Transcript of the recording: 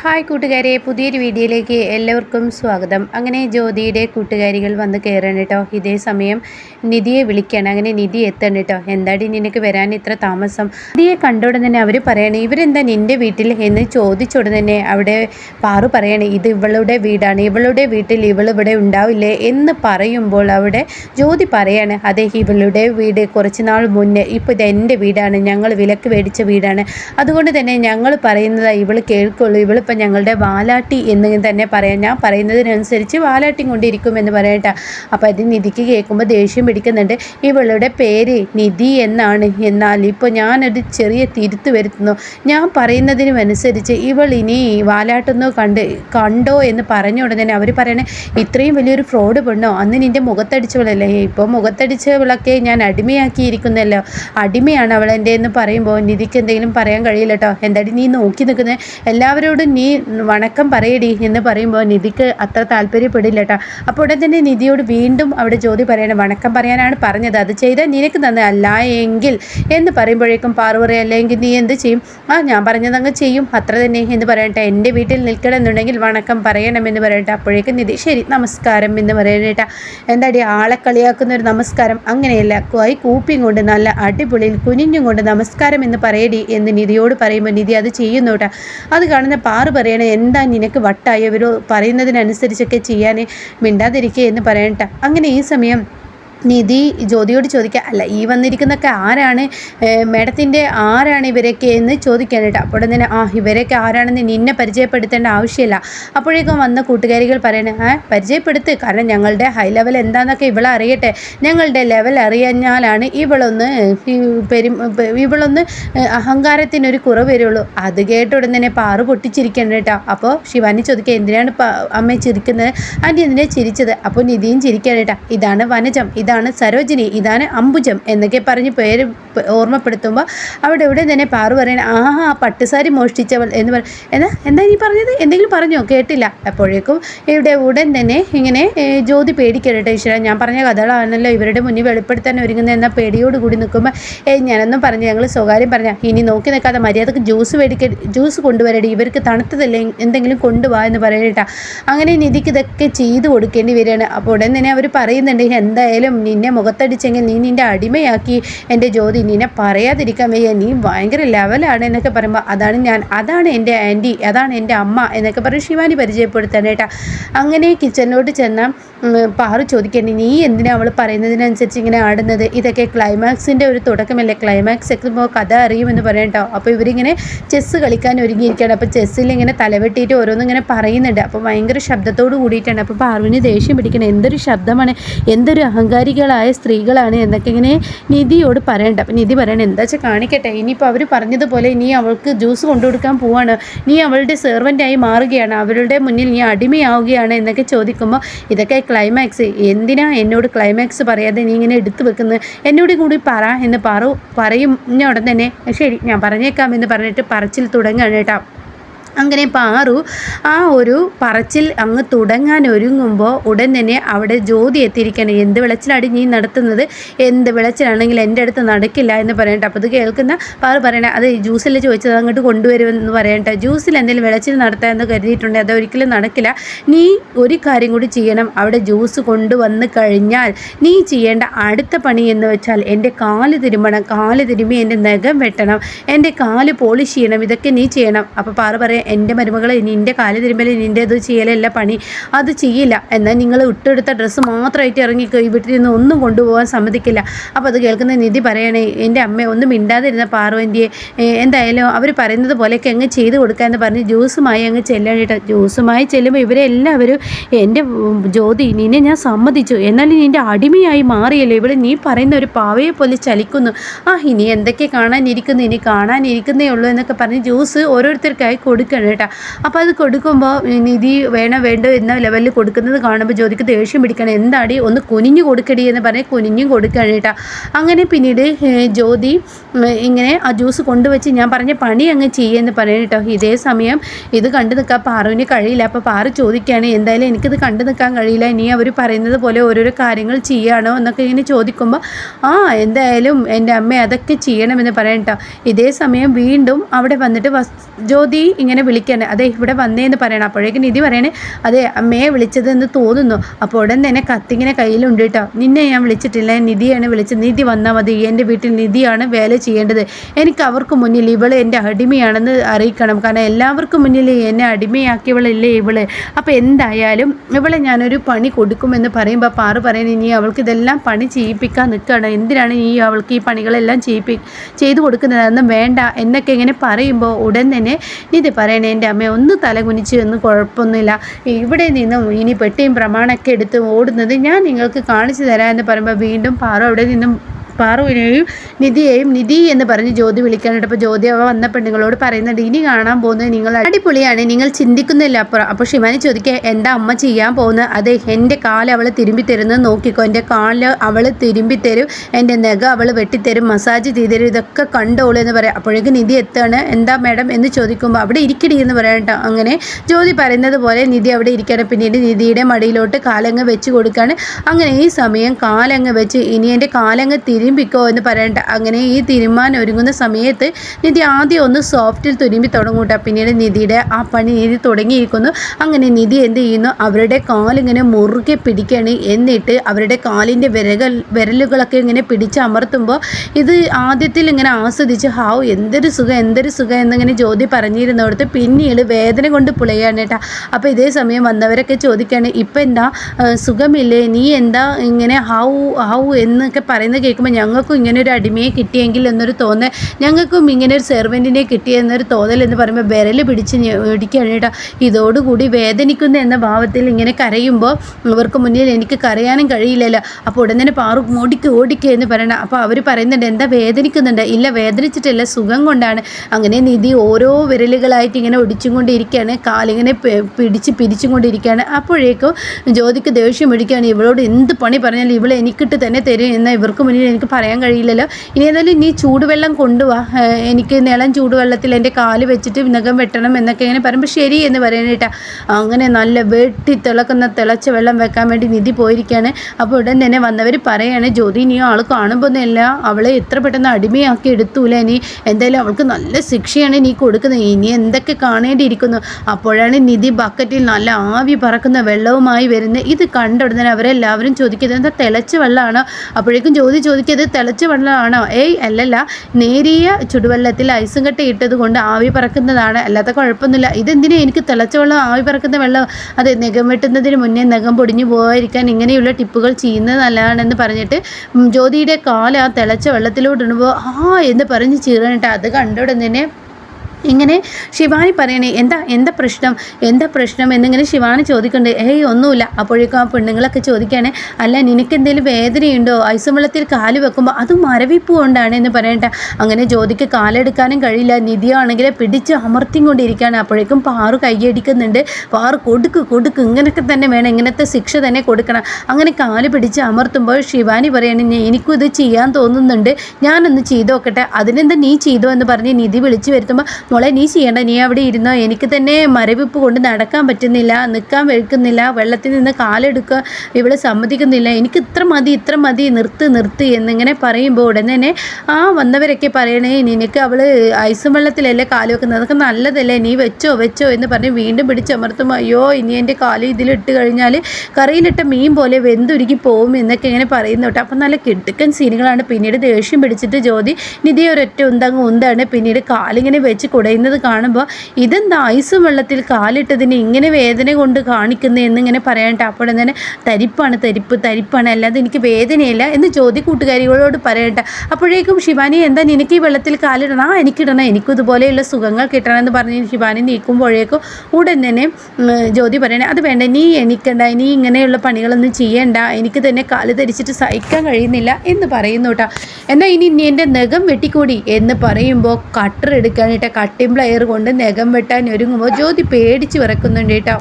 Hi കൂട്ടുകാരെ പുതിയൊരു വീഡിയോയിലേക്ക് എല്ലാവർക്കും സ്വാഗതം. അങ്ങനെ ജ്യോതിയുടെ കൂട്ടുകാരികൾ വന്ന് കയറണം കേട്ടോ. ഇതേ സമയം നിധിയെ വിളിക്കണം. അങ്ങനെ നിധി എത്തണം കേട്ടോ. എന്താടി നിനക്ക് വരാൻ ഇത്ര താമസം? നിധിയെ കണ്ടോടെ തന്നെ അവർ പറയണം ഇവരെന്താ നിന്റെ വീട്ടിൽ? എന്ന് ചോദിച്ചോടെ തന്നെ അവിടെ പാറു പറയണേ ഇത് ഇവളുടെ വീടാണ്. ഇവളുടെ വീട്ടിൽ ഇവൾ ഇവിടെ ഉണ്ടാവില്ലേ? എന്ന് പറയുമ്പോൾ അവിടെ ജ്യോതി പറയാണ് അതെ ഇവളുടെ വീട് കുറച്ച് നാൾ മുന്നേ ഇപ്പോൾ ഇത് എന്റെ വീടാണ്. ഞങ്ങൾ വിലക്ക് മേടിച്ച വീടാണ്. അതുകൊണ്ട് തന്നെ ഞങ്ങൾ പറയുന്നത് ഇവൾ കേൾക്കുള്ളൂ. ഇവളിപ്പോൾ ഇപ്പം ഞങ്ങളുടെ വാലാട്ടി എന്ന് തന്നെ പറയാം. ഞാൻ പറയുന്നതിനനുസരിച്ച് വാലാട്ടി കൊണ്ടിരിക്കും എന്ന് പറയട്ടെ അപ്പോൾ അത് നിധിക്ക് കേൾക്കുമ്പോൾ ദേഷ്യം പിടിക്കുന്നുണ്ട്. ഇവളുടെ പേര് നിധി എന്നാണ്. എന്നാൽ ഇപ്പോൾ ഞാനൊരു ചെറിയ തിരുത്ത് വരുത്തുന്നു. ഞാൻ പറയുന്നതിനുമനുസരിച്ച് ഇവൾ ഇനി വാലാട്ടുന്നോ കണ്ട് കണ്ടോ എന്ന് പറഞ്ഞ ഉടനെ അവർ പറയണേ ഇത്രയും വലിയൊരു ഫ്രോഡ് പെണ്ണോ? അന്ന് നിന്റെ മുഖത്തടിച്ചവളല്ലേ? ഇപ്പോൾ മുഖത്തടിച്ചവളൊക്കെ ഞാൻ അടിമയാക്കിയിരിക്കുന്നല്ലോ. അടിമയാണ് അവൾ എന്റെ എന്ന് പറയുമ്പോൾ നിധിക്ക് എന്തെങ്കിലും പറയാൻ കഴിയില്ല കേട്ടോ. എന്തായാലും നീ നോക്കി നിൽക്കുന്നത് എല്ലാവരോടും നീ വണക്കം പറയടി എന്ന് പറയുമ്പോൾ നിധിക്ക് അത്ര താല്പര്യപ്പെടില്ല കേട്ടോ അപ്പോൾ ഉടൻ തന്നെ നിധിയോട് വീണ്ടും അവിടെ ജ്യോതി പറയണം വണക്കം പറയാനാണ് പറഞ്ഞത്. അത് ചെയ്താൽ നിനക്ക് തന്നെ അല്ല എങ്കിൽ എന്ന് പറയുമ്പോഴേക്കും പാറു അല്ലെങ്കിൽ നീ എന്ത് ചെയ്യും? ആ ഞാൻ പറഞ്ഞത് അങ്ങ് ചെയ്യും. അത്ര തന്നെ എന്ന് പറയട്ടെ. എന്റെ വീട്ടിൽ നിൽക്കണമെന്നുണ്ടെങ്കിൽ വണക്കം പറയണം എന്ന് പറയട്ടെ. അപ്പോഴേക്കും നിധി ശരി നമസ്കാരം എന്ന് പറയണേട്ടാ എന്താടി ആളെ കളിയാക്കുന്ന ഒരു നമസ്കാരം? അങ്ങനെയല്ല. കൈ കൂപ്പിയും കൊണ്ട് നല്ല അടിപൊളിയിൽ കുനിഞ്ഞും കൊണ്ട് നമസ്കാരം എന്ന് പറയടി എന്ന് നിധിയോട് പറയുമ്പോൾ നിധി അത് ചെയ്യുന്നു അത് കാണുന്ന പാറു പറയണേ എന്താ നിനക്ക് വട്ടായി? അവർ പറയുന്നതിനനുസരിച്ചൊക്കെ ചെയ്യാൻ മിണ്ടാതിരിക്കുക എന്ന് പറയണ്ട അങ്ങനെ ഈ സമയം നിധി ജ്യോതിയോട് ചോദിക്കുക അല്ല ഈ വന്നിരിക്കുന്നൊക്കെ ആരാണ്? മേഡത്തിന്റെ ആരാണ് ഇവരൊക്കെ എന്ന് ചോദിക്കാൻ കേട്ടോ. അപ്പോൾ തന്നെ ആ ഇവരൊക്കെ ആരാണെന്ന് നിന്നെ പരിചയപ്പെടുത്തേണ്ട ആവശ്യമില്ല. അപ്പോഴേക്കും വന്ന കൂട്ടുകാരികൾ പറയണേ ആ പരിചയപ്പെടുത്ത്. കാരണം ഞങ്ങളുടെ ഹൈ ലെവൽ എന്താണെന്നൊക്കെ ഇവളെ അറിയട്ടെ. ഞങ്ങളുടെ ലെവൽ അറിയഞ്ഞാലാണ് ഇവളൊന്ന് പെരു ഇവളൊന്ന് അഹങ്കാരത്തിനൊരു കുറവ് വരുള്ളൂ. അത് കേട്ട ഉടൻ തന്നെ പാറ് പൊട്ടിച്ചിരിക്കണം കേട്ടോ. അപ്പോൾ ശിവാനി ചോദിക്കുക എന്തിനാണ് അമ്മ ചിരിക്കുന്നത്? ആന്റി എന്തിനാണ് ചിരിച്ചത്? അപ്പോൾ നിധിയും ചിരിക്കാൻ കേട്ടോ. ഇതാണ് വനജം. ഇതാണ് ഇതാണ് സരോജിനി. ഇതാണ് അംബുജം എന്നൊക്കെ പറഞ്ഞ് പേര് ഓർമ്മപ്പെടുത്തുമ്പോൾ അവിടെ ഇവിടെ തന്നെ പാറു പറയണ ആഹാ പട്ടുസാരി മോഷ്ടിച്ചവൾ എന്ന് പറ എന്നാ എന്താ നീ പറഞ്ഞത്? എന്തെങ്കിലും പറഞ്ഞോ? കേട്ടില്ല. അപ്പോഴേക്കും ഇവിടെ ഉടൻ തന്നെ ഇങ്ങനെ ജ്യോതി പേടിക്കരുട്ടെ ഈശ്വര. ഞാൻ പറഞ്ഞ കഥകളാണല്ലോ ഇവരുടെ മുന്നിൽ വെളിപ്പെടുത്താൻ ഒരുങ്ങുന്ന എന്ന പേടിയോട് കൂടി നിൽക്കുമ്പോൾ ഏ ഞാനൊന്നും പറഞ്ഞു ഞങ്ങൾ സ്വകാര്യം പറഞ്ഞ. ഇനി നോക്കി നിൽക്കാതെ മര്യാദയ്ക്ക് ജ്യൂസ് മേടിക്ക ജ്യൂസ് കൊണ്ടുവരടി. ഇവർക്ക് തണുത്തതല്ലേ. എന്തെങ്കിലും കൊണ്ടുപോവാ എന്ന് പറയട്ടാ. അങ്ങനെ നിധിക്ക് ഇതൊക്കെ ചെയ്തു കൊടുക്കേണ്ടി വരികയാണ്. അപ്പോൾ ഉടൻ തന്നെ അവർ പറയുന്നുണ്ട് എന്തായാലും നിന്നെ മുഖത്തടിച്ചെങ്കിൽ നീ നിന്റെ അടിമയാക്കി. എന്റെ ജ്യോതി നിന്നെ പറയാതിരിക്കാൻ വയ്യ. നീ ഭയങ്കര ലെവലാണ് എന്നൊക്കെ പറയുമ്പോൾ അതാണ് ഞാൻ അതാണ് എന്റെ ആന്റി അതാണ് എന്റെ അമ്മ എന്നൊക്കെ പറഞ്ഞ് ശിവാനി പരിചയപ്പെടുത്താനേട്ടാ അങ്ങനെ കിച്ചണിലോട്ട് ചെന്നാൽ പാറു ചോദിക്കേണ്ടി നീ എന്തിനാ അവൾ പറയുന്നതിനനുസരിച്ച് ഇങ്ങനെ ആടുന്നത്? ഇതൊക്കെ ക്ലൈമാക്സിന്റെ ഒരു തുടക്കമല്ലേ? ക്ലൈമാക്സ് എത്തുമ്പോൾ കഥ അറിയുമെന്ന് പറയട്ടോ അപ്പോൾ ഇവരിങ്ങനെ ചെസ്സ് കളിക്കാൻ ഒരുങ്ങിയിരിക്കുകയാണ്. അപ്പോൾ ചെസ്സിൽ ഇങ്ങനെ തലവെട്ടിയിട്ട് ഓരോന്നും ഇങ്ങനെ പറയുന്നുണ്ട്. അപ്പോൾ ഭയങ്കര ശബ്ദത്തോട് കൂടിയിട്ടാണ്. അപ്പോൾ പാർവിന് ദേഷ്യം പിടിക്കണം എന്തൊരു ശബ്ദമാണ് എന്തൊരു അഹങ്കാരികളായ സ്ത്രീകളാണ് എന്നൊക്കെ ഇങ്ങനെ നിധിയോട് പറയണ്ട. അപ്പം നിധി പറയണം എന്താ വെച്ചാൽ കാണിക്കട്ടെ ഇനിയിപ്പോൾ അവർ പറഞ്ഞതുപോലെ നീ അവൾക്ക് ജ്യൂസ് കൊണ്ടുകൊടുക്കാൻ പോവാണ്. നീ അവളുടെ സെർവന്റായി മാറുകയാണ് അവരുടെ മുന്നിൽ നീ അടിമയാവുകയാണ് എന്നൊക്കെ ചോദിക്കുമ്പോൾ ഇതൊക്കെ ക്ലൈമാക്സ് എന്തിനാ എന്നോട് ക്ലൈമാക്സ് പറയാതെ നീ ഇങ്ങനെ എടുത്തു വെക്കുന്നത് എന്നോട് കൂടി പറ എന്ന് പറയും പറയും ഉടൻ തന്നെ. ശരി ഞാൻ പറഞ്ഞേക്കാം എന്ന് പറഞ്ഞിട്ട് പറച്ചിൽ തുടങ്ങുകയാണ് കേട്ടോ. അങ്ങനെ പാറു ആ ഒരു പറച്ചിൽ അങ്ങ് തുടങ്ങാൻ ഒരുങ്ങുമ്പോൾ ഉടൻ തന്നെ അവിടെ ജ്യോതി എത്തിയിരിക്കണം എന്ത് വിളച്ചിലാണ് നീ നടത്തുന്നത്? എന്ത് വിളച്ചിലാണെങ്കിൽ എന്റെ അടുത്ത് നടക്കില്ല എന്ന് പറയട്ടെ. അപ്പോൾ ഇത് കേൾക്കുന്ന പാറു പറയണേ അത് ജ്യൂസിൽ ചോദിച്ചത് അങ്ങോട്ട് കൊണ്ടുവരുമെന്ന് പറയട്ടെ. ജ്യൂസിൽ എന്തെങ്കിലും വിളച്ചിൽ നടത്താമെന്ന് കരുതിയിട്ടുണ്ട് അത് ഒരിക്കലും നടക്കില്ല. നീ ഒരു കാര്യം കൂടി ചെയ്യണം. അവിടെ ജ്യൂസ് കൊണ്ടുവന്ന് കഴിഞ്ഞാൽ നീ ചെയ്യേണ്ട അടുത്ത പണി എന്ന് വെച്ചാൽ എന്റെ കാൽ തിരുമ്പണം കാൽ തിരുമ്പി എന്റെ നഖം വെട്ടണം. എന്റെ കാൽ പോളിഷ് ചെയ്യണം. ഇതൊക്കെ നീ ചെയ്യണം. അപ്പോൾ പാറു പറയാം എന്റെ മരുമകൾ ഇനി എന്റെ കാൽ തിരുമ്പൽ എന്റെ ഇത് ചെയ്യലല്ല പണി അത് ചെയ്യില്ല. എന്നാൽ നിങ്ങൾ ഇട്ടെടുത്ത ഡ്രസ്സ് മാത്രമായിട്ട് ഇറങ്ങി വീട്ടിൽ നിന്ന് ഒന്നും കൊണ്ടുപോകാൻ സമ്മതിക്കില്ല. അപ്പോൾ അത് കേൾക്കുന്ന നിധി പറയണേ എന്റെ അമ്മ ഒന്നും മിണ്ടാതിരുന്ന പാർവന്റിയെ എന്തായാലും അവർ പറയുന്നത് പോലെയൊക്കെ അങ്ങ് ചെയ്ത് കൊടുക്കുക കൊടുക്കാമെന്ന് പറഞ്ഞ് ജ്യൂസുമായി അങ്ങ് ചെല്ലണിട്ട്. ജ്യൂസുമായി ചെല്ലുമ്പോൾ ഇവരെല്ലാവരും എന്റെ ജ്യോതി നിന്നെ ഞാൻ സമ്മതിച്ചു. എന്നാലും നിന്റെ അടിമയായി മാറിയല്ലോ? ഇവിടെ നീ പറയുന്ന ഒരു പാവയെ പോലെ ചലിക്കുന്നു. ആ ഇനി എന്തൊക്കെ കാണാനിരിക്കുന്നു? ഇനി കാണാനിരിക്കുന്നേ ഉള്ളൂ എന്നൊക്കെ പറഞ്ഞ് ജ്യൂസ് ഓരോരുത്തർക്കായി കൊടുക്കുക കൊടുക്കുകയാണ് കേട്ടോ. അപ്പോൾ അത് കൊടുക്കുമ്പോൾ നിധി വേണോ വേണ്ടോ എന്ന ലെവലിൽ കൊടുക്കുന്നത് കാണുമ്പോൾ ജ്യോതിക്ക് ദേഷ്യം പിടിക്കണം. എന്താടി? ഒന്ന് കുനിഞ്ഞു കൊടുക്കടി എന്ന് പറഞ്ഞ് കുനിഞ്ഞും കൊടുക്കുകയാണ് കേട്ടോ. അങ്ങനെ പിന്നീട് ജ്യോതി ഇങ്ങനെ ആ ജ്യൂസ് കൊണ്ടുവച്ച് ഞാൻ പറഞ്ഞ പണി അങ്ങ് ചെയ്യുമെന്ന് പറയണം കേട്ടോ. ഇതേ സമയം ഇത് കണ്ടു നിൽക്കാൻ പാറുവിന് കഴിയില്ല. അപ്പോൾ പാറു ചോദിക്കുകയാണ് എന്തായാലും എനിക്കിത് കണ്ടു നിൽക്കാൻ കഴിയില്ല. ഇനി അവർ പറയുന്നത് പോലെ ഓരോരോ കാര്യങ്ങൾ ചെയ്യുകയാണോ എന്നൊക്കെ ഇങ്ങനെ ചോദിക്കുമ്പോൾ ആ എന്തായാലും എന്റെ അമ്മ അതൊക്കെ ചെയ്യണമെന്ന് പറയട്ടോ ഇതേ സമയം വീണ്ടും അവിടെ വന്നിട്ട് ജ്യോതി ഇങ്ങനെ എന്നെ വിളിക്കാൻ അതെ ഇവിടെ വന്നേന്ന് പറയണം. അപ്പോഴേക്കും നിധി പറയണേ അതെ അമ്മയെ വിളിച്ചതെന്ന് തോന്നുന്നു. അപ്പോൾ ഉടൻ തന്നെ കത്തിങ്ങനെ കയ്യിലുണ്ട് കേട്ടോ നിന്നെ ഞാൻ വിളിച്ചിട്ടില്ല. നിധിയാണ് വിളിച്ചത്. നിധി വന്നാൽ മതി. എന്റെ വീട്ടിൽ നിധിയാണ് വേല ചെയ്യേണ്ടത്. എനിക്ക് അവർക്ക് മുന്നിൽ ഇവൾ എന്റെ അടിമയാണെന്ന് അറിയിക്കണം. കാരണം എല്ലാവർക്കും മുന്നിൽ എന്നെ അടിമയാക്കിയവളല്ലേ ഇവൾ. അപ്പോൾ എന്തായാലും ഇവളെ ഞാനൊരു പണി കൊടുക്കുമെന്ന് പറയുമ്പോൾ പാറു പറയുന്നത് ഇനി അവൾക്ക് ഇതെല്ലാം പണി ചെയ്യിപ്പിക്കാൻ നിൽക്കുകയാണ്. എന്തിനാണ് ഈ അവൾക്ക് ഈ പണികളെല്ലാം ചെയ്യിപ്പി ചെയ്തു കൊടുക്കുന്നത്? അതൊന്നും വേണ്ട. എന്നൊക്കെ ഇങ്ങനെ പറയുമ്പോൾ ഉടൻ തന്നെ നിധി പറയണേ എന്റെ അമ്മ ഒന്ന് തലകുനിച്ച് എന്ന് കുഴപ്പമൊന്നുമില്ല. ഇവിടെ നിന്നും ഇനി പെട്ടിയും പ്രമാണമൊക്കെ എടുത്ത് ഓടുന്നത് ഞാൻ നിങ്ങൾക്ക് കാണിച്ചു തരാമെന്ന് പറയുമ്പോൾ വീണ്ടും പാറ അവിടെ നിന്നും പാറുവിനെയും നിധിയെയും നിധി എന്ന് പറഞ്ഞ് ജ്യോതി വിളിക്കാനായിട്ട്. അപ്പോൾ ജ്യോതി അവ വന്ന പെണ്ണുങ്ങളോട് പറയുന്നുണ്ട് ഇനി കാണാൻ പോകുന്നത് നിങ്ങൾ അടിപൊളിയാണ് നിങ്ങൾ ചിന്തിക്കുന്നില്ല അപ്പുറം. അപ്പോൾ ശിവാനി ചോദിക്കുക എന്താ അമ്മ ചെയ്യാൻ പോകുന്നത്? അതെ എന്റെ കാൽ അവൾ തിരുമ്പി തരുന്നത് നോക്കിക്കോ. എന്റെ കാൽ അവൾ തിരുമ്പി തരും എന്റെ നഖ അവൾ വെട്ടിത്തരും മസാജ് ചെയ്തരും ഇതൊക്കെ കണ്ടോളൂ എന്ന് പറയാം. അപ്പോഴേക്കും നിധി എത്താണ് എന്താ മാഡം? എന്ന് ചോദിക്കുമ്പോൾ അവിടെ ഇരിക്കടി എന്ന് പറയട്ടോ അങ്ങനെ ജ്യോതി പറയുന്നത് പോലെ നിധി അവിടെ ഇരിക്കണം പിന്നീട് നിധിയുടെ മടിയിലോട്ട് കാലങ്ങ് വെച്ച് കൊടുക്കുകയാണ്. അങ്ങനെ ഈ സമയം കാലങ്ങ് വെച്ച് ഇനി എന്റെ കാലങ്ങ് തിരുമ്പിക്കോ എന്ന് പറയണ്ട. അങ്ങനെ ഈ തിരുമാൻ ഒരുങ്ങുന്ന സമയത്ത് നിധി ആദ്യം ഒന്ന് സോഫ്റ്റിൽ തുരുമ്പി തുടങ്ങൂട്ട. പിന്നീട് നിധിയുടെ ആ പണി നിധി തുടങ്ങിയിരിക്കുന്നു. അങ്ങനെ നിധി എന്ത് ചെയ്യുന്നു? അവരുടെ കാലിങ്ങനെ മുറുകെ പിടിക്കുകയാണ് എന്നിട്ട് അവരുടെ കാലിന്റെ വിരകൾ വിരലുകളൊക്കെ ഇങ്ങനെ പിടിച്ച് അമർത്തുമ്പോൾ ഇത് ആദ്യത്തിൽ ഇങ്ങനെ ആസ്വദിച്ച് ഹാവ് എന്തൊരു സുഖം എന്തൊരു സുഖം എന്നിങ്ങനെ ജ്യോതി പറഞ്ഞിരുന്നിടത്ത് പിന്നീട് വേദന കൊണ്ട് പുളയാണ് കേട്ടോ. അപ്പോൾ ഇതേ സമയം വന്നവരൊക്കെ ചോദിക്കുകയാണ് ഇപ്പം എന്താ സുഖമില്ലേ? നീ എന്താ ഇങ്ങനെ ഹാവു ഹാവു എന്നൊക്കെ പറയുന്നത് കേൾക്കുമ്പോൾ ഞങ്ങൾക്കും ഇങ്ങനെ ഒരു അടിമയെ കിട്ടിയെങ്കിൽ എന്നൊരു തോന്നൽ ഞങ്ങൾക്കും ഇങ്ങനെ ഒരു സെർവന്റിനെ കിട്ടിയെന്നൊരു തോന്നൽ എന്ന് പറയുമ്പോൾ വിരൽ പിടിച്ച് ഞെടിക്കുകയാണ് ഇതോടുകൂടി വേദനിക്കുന്ന എന്ന ഭാവത്തിൽ ഇങ്ങനെ കരയുമ്പോൾ ഇവർക്ക് മുന്നിൽ എനിക്ക് കരയാനും കഴിയില്ലല്ലോ. അപ്പോൾ ഉടനെ പാറു ഓടിക്ക് ഓടിക്കുക എന്ന് പറയണം. അപ്പോൾ അവർ പറയുന്നുണ്ട് എന്താ വേദനിക്കുന്നുണ്ട്? ഇല്ല വേദനിച്ചിട്ടില്ല സുഖം കൊണ്ടാണ്. അങ്ങനെ നിധി ഓരോ വിരലുകളായിട്ട് ഇങ്ങനെ ഒടിച്ചും കൊണ്ടിരിക്കുകയാണ് കാലിങ്ങനെ പിടിച്ച് പിരിച്ചും കൊണ്ടിരിക്കുകയാണ് അപ്പോഴേക്കും ജ്യോതിക്ക് ദേഷ്യം പിടിക്കുകയാണ്. ഇവളോട് എന്ത് പണി പറഞ്ഞാലും ഇവളെ എനിക്കിട്ട് തന്നെ തരും എന്നാൽ ഇവർക്ക് മുന്നിൽ എനിക്ക് പറയാൻ കഴിയില്ലല്ലോ. ഇനി ഏതായാലും നീ ചൂടുവെള്ളം കൊണ്ടുവാ. എനിക്ക് നിളം ചൂടുവെള്ളത്തിൽ എന്റെ കാൽ വെച്ചിട്ട് നഖം വെട്ടണം എന്നൊക്കെ ഇങ്ങനെ പറയുമ്പോൾ ശരി എന്ന് പറയാനായിട്ടാ അങ്ങനെ നല്ല വെട്ടി തിളക്കുന്ന തിളച്ച വെള്ളം വെക്കാൻ വേണ്ടി നിധി പോയിരിക്കുകയാണ് അപ്പോൾ ഉടൻ തന്നെ വന്നവർ പറയാണ് ജ്യോതി നീ ആൾ കാണുമ്പോൾ ഒന്നുമില്ല അവളെ എത്ര പെട്ടെന്ന് അടിമയാക്കി എടുത്തൂല ഇനി. എന്തായാലും അവൾക്ക് നല്ല ശിക്ഷയാണ് നീ കൊടുക്കുന്നത്. ഇനി എന്തൊക്കെ കാണേണ്ടിയിരിക്കുന്നു? അപ്പോഴാണ് നിധി ബക്കറ്റിൽ നല്ല ആവി പറക്കുന്ന വെള്ളവുമായി വരുന്നത്. ഇത് കണ്ട ഉടനെ അവരെല്ലാവരും ചോദിക്കുന്നത് എന്താ തിളച്ച വെള്ളമാണോ? അപ്പോഴേക്കും ജ്യോതി ചോദിക്കുന്നത് തിളച്ച വെള്ളമാണോ. ഏയ് അല്ലല്ല നേരിയ ചുടുവെള്ളത്തിൽ ഐസും കട്ടി ഇട്ടത് കൊണ്ട് ആവി പറക്കുന്നതാണ്. അല്ലാത്ത കുഴപ്പമൊന്നുമില്ല. ഇതെന്തിനാ എനിക്ക് തിളച്ച വെള്ളം ആവി പറക്കുന്ന വെള്ളം? അതെ നഖം വെട്ടുന്നതിന് മുന്നേ നഖം പൊടിഞ്ഞു പോകാതിരിക്കാൻ ഇങ്ങനെയുള്ള ടിപ്പുകൾ ചെയ്യുന്നത് നല്ലതാണെന്ന് പറഞ്ഞിട്ട് ജ്യോതിയുടെ കാല ആ തിളച്ച വെള്ളത്തിലോട്ട് ആ എന്ന് പറഞ്ഞ് ചീറാനിട്ട് അത് കണ്ടുടനെ തന്നെ ഇങ്ങനെ ശിവാനി പറയണേ എന്താ എന്താ പ്രശ്നം? എന്താ പ്രശ്നം? എന്നിങ്ങനെ ശിവാനി ചോദിക്കുന്നുണ്ട് ഏയ് ഒന്നുമില്ല. അപ്പോഴേക്കും ആ പെണ്ണുങ്ങളൊക്കെ ചോദിക്കുകയാണ് അല്ല നിനക്ക് എന്തെങ്കിലും വേദനയുണ്ടോ? ഐസും കാൽ വെക്കുമ്പോൾ അത് മരവിപ്പ് കൊണ്ടാണ് എന്ന് പറയണ്ട. അങ്ങനെ ജ്യോതിക്ക് കാലെടുക്കാനും കഴിയില്ല. നിധിയാണെങ്കിൽ പിടിച്ച് അമർത്തിയും കൊണ്ടിരിക്കുകയാണ് അപ്പോഴേക്കും പാറു കൈയടിക്കുന്നുണ്ട്. പാറു കൊടുക്ക് കൊടുക്ക്. ഇങ്ങനെയൊക്കെ തന്നെ വേണം. ഇങ്ങനത്തെ ശിക്ഷ തന്നെ കൊടുക്കണം. അങ്ങനെ കാൽ പിടിച്ച് അമർത്തുമ്പോൾ ശിവാനി പറയണേ എനിക്കും ഇത് ചെയ്യാൻ തോന്നുന്നുണ്ട്. ഞാനൊന്ന് ചെയ്തു നോക്കട്ടെ അതിനെന്താ നീ ചെയ്തോ? എന്ന് പറഞ്ഞ് നിധി വിളിച്ചു വരുത്തുമ്പോൾ മോളെ നീ ചെയ്യേണ്ട. നീ അവിടെ ഇരുന്നോ എനിക്ക് തന്നെ മരവിപ്പ് കൊണ്ട് നടക്കാൻ പറ്റുന്നില്ല നിൽക്കാൻ വെക്കുന്നില്ല വെള്ളത്തിൽ നിന്ന് കാലെടുക്കുക ഇവിടെ സമ്മതിക്കുന്നില്ല. എനിക്ക് ഇത്ര മതി ഇത്ര മതി നിർത്ത് നിർത്ത് എന്നിങ്ങനെ പറയുമ്പോൾ ഉടൻ തന്നെ ആ വന്നവരൊക്കെ പറയണേ നിനക്ക് അവൾ ഐസും വെള്ളത്തിലല്ലേ കാൽ വെക്കുന്നത് അതൊക്കെ നല്ലതല്ലേ? നീ വെച്ചോ വെച്ചോ എന്ന് പറഞ്ഞ് വീണ്ടും പിടിച്ചമർത്തുമ്പോൾ അയ്യോ ഇനി എന്റെ കാൽ ഇതിലിട്ട് കഴിഞ്ഞാൽ കറിയിലിട്ട മീൻ പോലെ വെന്തുരുക്കി പോകും എന്നൊക്കെ ഇങ്ങനെ പറയുന്നു കേട്ടോ. അപ്പം നല്ല കിടുക്കൻ സീനുകളാണ്. പിന്നീട് ദേഷ്യം പിടിച്ചിട്ട് ജ്യോതി നിധി ഒരൊറ്റ ഉന്തങ്ങ് ഉന്താണ്. പിന്നീട് കാലിങ്ങനെ വെച്ച് കുടയുന്നത് കാണുമ്പോൾ ഇതെന്താ ഐസ് വെള്ളത്തിൽ കാലിട്ടതിന് ഇങ്ങനെ വേദന കൊണ്ട് കാണിക്കുന്നത് എന്നിങ്ങനെ പറയാനിട്ട് അപ്പോൾ തന്നെ തരിപ്പാണ് തരിപ്പ് തരിപ്പാണ് അല്ലാതെ എനിക്ക് വേദനയില്ല എന്ന് ചോദ്യ കൂട്ടുകാരികളോട് പറയട്ടെ അപ്പോഴേക്കും ശിവാനി എന്താ നിനക്ക് ഈ വെള്ളത്തിൽ കാലിടണം? ആ എനിക്കിടണം. എനിക്കും ഇതുപോലെയുള്ള സുഖങ്ങൾ കിട്ടണം എന്ന് പറഞ്ഞ് ശിവാനി നീക്കുമ്പോഴേക്കും ഉടൻ തന്നെ ജ്യോതി പറയണേ അത് വേണ്ട നീ എനിക്കണ്ട നീ ഇങ്ങനെയുള്ള പണികളൊന്നും ചെയ്യണ്ട. എനിക്ക് തന്നെ കാൽ ധരിച്ചിട്ട് സഹിക്കാൻ കഴിയുന്നില്ല എന്ന് പറയുന്നു കേട്ടോ. എന്നാൽ ഇനി നീ എന്റെ നഖം വെട്ടിക്കൂടി എന്ന് പറയുമ്പോൾ കട്ടർ എടുക്കാനായിട്ട് കട്ടിംഗ് പ്ലെയർ കൊണ്ട് നഖം വെട്ടാൻ ഒരുങ്ങുമ്പോൾ ജ്യോതി പേടിച്ച് വിറക്കുന്നുണ്ട് കേട്ടോ.